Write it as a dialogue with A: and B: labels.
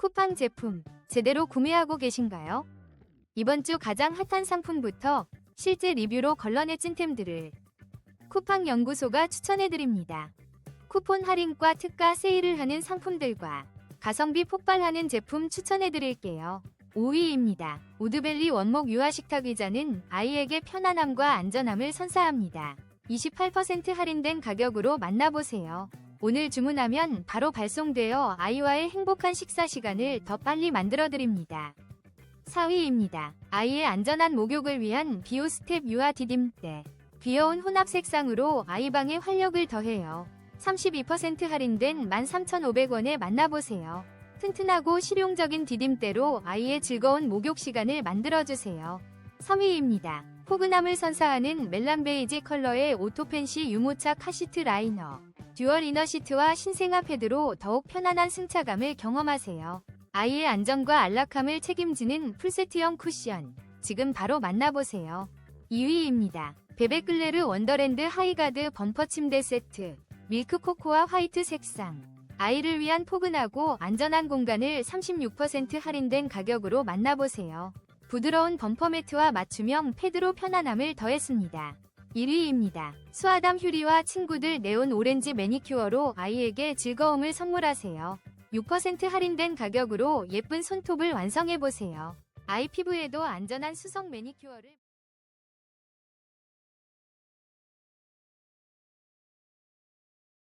A: 쿠팡 제품 제대로 구매하고 계신가요? 이번 주 가장 핫한 상품부터 실제 리뷰로 걸러내 찐템들을 쿠팡 연구소가 추천해드립니다. 쿠폰 할인과 특가 세일을 하는 상품들과 가성비 폭발하는 제품 추천해드릴게요. 5위입니다. 우드벨리 원목 유아 식탁 의자는 아이에게 편안함과 안전함을 선사합니다. 28% 할인된 가격으로 만나보세요. 오늘 주문하면 바로 발송되어 아이와의 행복한 식사 시간을 더 빨리 만들어드립니다. 4위입니다. 아이의 안전한 목욕을 위한 비오스텝 유아 디딤대. 귀여운 혼합 색상으로 아이방에 활력을 더해요. 32% 할인된 13,500원에 만나보세요. 튼튼하고 실용적인 디딤대로 아이의 즐거운 목욕 시간을 만들어주세요. 3위입니다. 포근함을 선사하는 멜란 베이지 컬러의 오토펜시 유모차 카시트 라이너. 듀얼 이너 시트와 신생아 패드로 더욱 편안한 승차감을 경험하세요. 아이의 안전과 안락함을 책임지는 풀세트형 쿠션. 지금 바로 만나보세요. 2위입니다. 베베클레르 원더랜드 하이가드 범퍼 침대 세트. 밀크 코코아 화이트 색상. 아이를 위한 포근하고 안전한 공간을 36% 할인된 가격으로 만나보세요. 부드러운 범퍼 매트와 맞춤형 패드로 편안함을 더했습니다. 1위입니다. 수아담 휴리와 친구들 네온 오렌지 매니큐어로 아이에게 즐거움을 선물하세요. 6% 할인된 가격으로 예쁜 손톱을 완성해보세요. 아이 피부에도 안전한 수성 매니큐어를